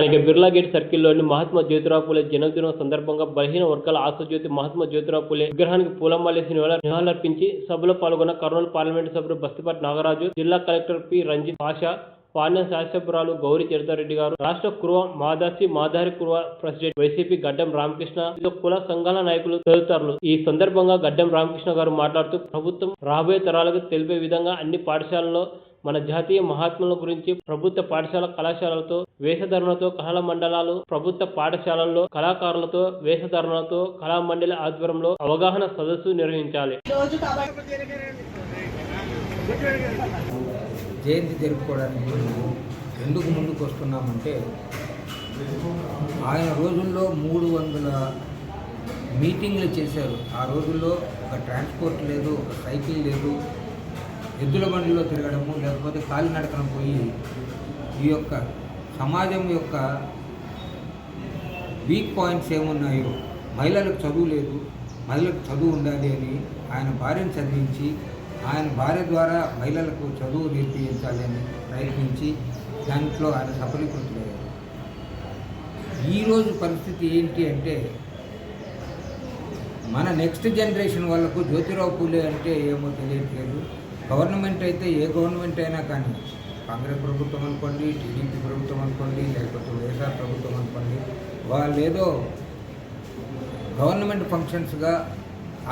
స్థానిక బిర్లా గేట్ సర్కిల్లోని మహాత్మా జ్యోతిరావు పూలే జన్మదినం సందర్భంగా బలహీన వర్గాల ఆశాజ్యోతి మహాత్మా జ్యోతిరావు పూలే విగ్రహానికి పూలమాలేసి నివాళులర్పించి సభలో పాల్గొన్న కర్నూలు పార్లమెంటు సభ్యుడు బస్తిపాటి నాగరాజు జిల్లా కలెక్టర్ పి. రంజిత్ పాషా పాణ్య శాసనసభ్యురాలు గౌరీ చరితారెడ్డి గారు రాష్ట్ర కురువ మాదాసి మాదారి కురువ ప్రెసిడెంట్ వైసీపీ గడ్డం రామకృష్ణ కుల సంఘాల నాయకులు తదితరులు. ఈ సందర్భంగా గడ్డం రామకృష్ణ గారు మాట్లాడుతూ ప్రభుత్వం రాబోయే తరాలకు తెలిపే విధంగా అన్ని పాఠశాలల్లో మన జాతీయ మహాత్ముల గురించి ప్రభుత్వ పాఠశాల కళాశాలలతో వేషధరణతో కళల మండలాలు ప్రభుత్వ పాఠశాలల్లో కళాకారులతో వేషధరణలతో కళా మండలి ఆధ్వర్యంలో అవగాహన సదస్సు నిర్వహించాలి. జయంతి జరుపుకోవడానికి ఎందుకు ముందుకు వస్తున్నామంటే ఆయన రోజుల్లో మూడు వందల మీటింగ్లు చేశారు. ఆ రోజుల్లో ఒక ట్రాన్స్పోర్ట్ లేదు ఒక సైకిల్ లేదు ఎద్దుల బండిలో తిరగడము లేకపోతే కాలినడకన పోయి ఈ యొక్క సమాజం యొక్క వీక్ పాయింట్స్ ఏమున్నాయో మహిళలకు చదువు లేదు మహిళలకు చదువు ఉండాలి అని ఆయన భార్యను చదివించి ఆయన భార్య ద్వారా మహిళలకు చదువు నేర్పించాలి అని ప్రయత్నించి దాంట్లో ఆయన సఫలీకృతులయ్యారు. ఈరోజు పరిస్థితి ఏంటి అంటే మన నెక్స్ట్ జనరేషన్ వాళ్ళకు జ్యోతిరావు పూలే అంటే ఏమో తెలియట్లేదు. గవర్నమెంట్ అయితే ఏ గవర్నమెంట్ అయినా కానీ కాంగ్రెస్ ప్రభుత్వం అనుకోండి టీడీపీ ప్రభుత్వం అనుకోండి లేకపోతే వైఎస్ఆర్ ప్రభుత్వం అనుకోండి వాళ్ళు ఏదో గవర్నమెంట్ ఫంక్షన్స్గా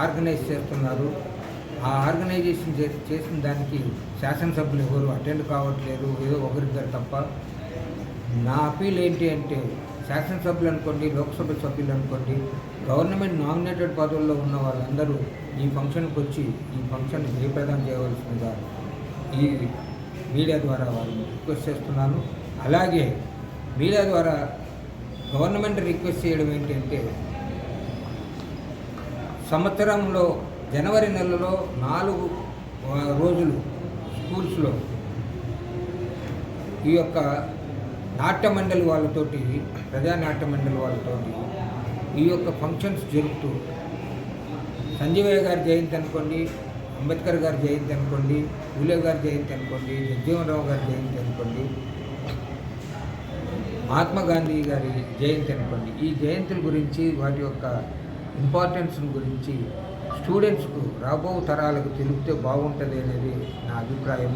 ఆర్గనైజ్ చేస్తున్నారు. ఆ ఆర్గనైజేషన్ చే చేసిన దానికి శాసనసభ్యులు ఎవరు అటెండ్ కావట్లేదు ఏదో ఒకరిద్దరు తప్ప. నా అపీల్ ఏంటి అంటే శాసనసభ్యులు అనుకోండి లోక్సభ సభ్యులు అనుకోండి గవర్నమెంట్ నామినేటెడ్ పదవుల్లో ఉన్న వాళ్ళందరూ ఈ ఫంక్షన్కి వచ్చి ఈ ఫంక్షన్ జయప్రదం చేయవలసిందిగా ఈ మీడియా ద్వారా వారిని రిక్వెస్ట్ చేస్తున్నాను. అలాగే మీడియా ద్వారా గవర్నమెంట్ రిక్వెస్ట్ చేయడం ఏంటంటే సంవత్సరంలో జనవరి నెలలో నాలుగు రోజులు స్కూల్స్లో ఈ యొక్క నాట్య మండలి వాళ్ళతోటి ప్రజా నాట్య మండలి వాళ్ళతోటి ఈ యొక్క ఫంక్షన్స్ జరుపుతూ సంజీవయ్య గారి జయంతి అనుకోండి అంబేద్కర్ గారి జయంతి అనుకోండి పూలే గారి జయంతి అనుకోండి జగ్జీవనరావు గారి జయంతి అనుకోండి మహాత్మా గాంధీ గారి జయంతి అనుకోండి. ఈ జయంతుల గురించి వాటి యొక్క ఇంపార్టెన్స్ గురించి స్టూడెంట్స్కు రాబో తరాలకు తెలిపితే బాగుంటుంది అనేది నా అభిప్రాయం